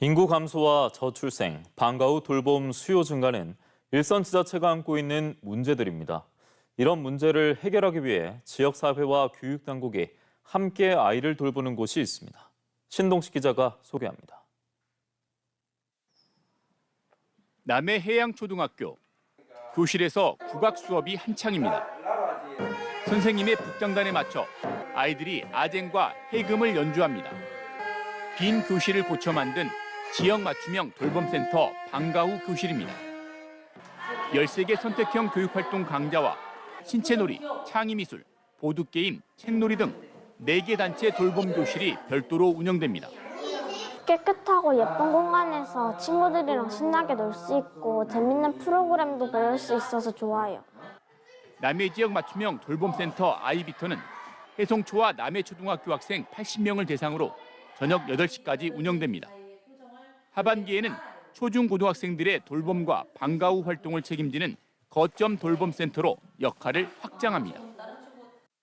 인구 감소와 저출생, 방과 후 돌봄 수요 증가는 일선 지자체가 안고 있는 문제들입니다. 이런 문제를 해결하기 위해 지역사회와 교육당국이 함께 아이를 돌보는 곳이 있습니다. 신동식 기자가 소개합니다. 남해 해양초등학교 교실에서 국악 수업이 한창입니다. 선생님의 북장단에 맞춰 아이들이 아쟁과 해금을 연주합니다. 빈 교실을 고쳐 만든 지역 맞춤형 돌봄센터 방과후 교실입니다. 13개 선택형 교육활동 강좌와 신체놀이, 창의미술, 보드게임, 책놀이 등 4개 단체 돌봄 교실이 별도로 운영됩니다. 깨끗하고 예쁜 공간에서 친구들이랑 신나게 놀 수 있고 재밌는 프로그램도 배울 수 있어서 좋아요. 남해 지역 맞춤형 돌봄센터 아이비터는 해송초와 남해 초등학교 학생 80명을 대상으로 저녁 8시까지 운영됩니다. 하반기에는 초중고등학생들의 돌봄과 방과 후 활동을 책임지는 거점 돌봄센터로 역할을 확장합니다.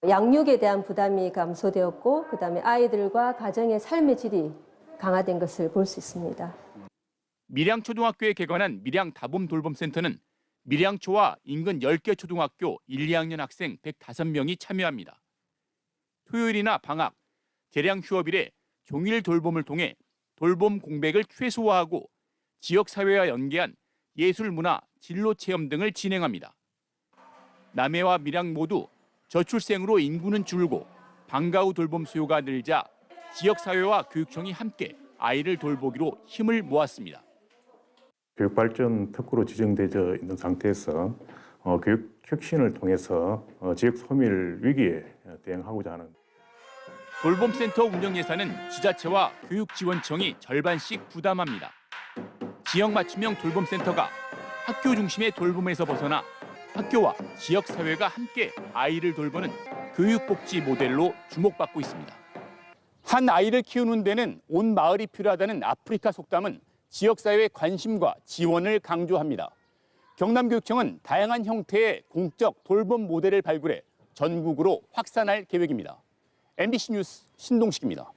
양육에 대한 부담이 감소되었고 그다음에 아이들과 가정의 삶의 질이 강화된 것을 볼 수 있습니다. 밀양초등학교에 개관한 밀양 다봄 돌봄센터는 밀양초와 인근 10개 초등학교 1, 2학년 학생 105명이 참여합니다. 토요일이나 방학, 대량 휴업일에 종일 돌봄을 통해 돌봄 공백을 최소화하고 지역 사회와 연계한 예술 문화, 진로 체험 등을 진행합니다. 남해와 밀양 모두 저출생으로 인구는 줄고 방과 후 돌봄 수요가 늘자 지역 사회와 교육청이 함께 아이를 돌보기로 힘을 모았습니다. 교육 발전 특구로 지정되어 있는 상태에서 어, 교육 혁신을 통해서 어, 지역 소멸 위기에 대응하고자 하는 돌봄센터 운영 예산은 지자체와 교육지원청이 절반씩 부담합니다. 지역 맞춤형 돌봄센터가 학교 중심의 돌봄에서 벗어나 학교와 지역 사회가 함께 아이를 돌보는 교육복지 모델로 주목받고 있습니다. 한 아이를 키우는 데는 온 마을이 필요하다는 아프리카 속담은 지역 사회의 관심과 지원을 강조합니다. 경남교육청은 다양한 형태의 공적 돌봄 모델을 발굴해 전국으로 확산할 계획입니다. MBC 뉴스 신동식입니다.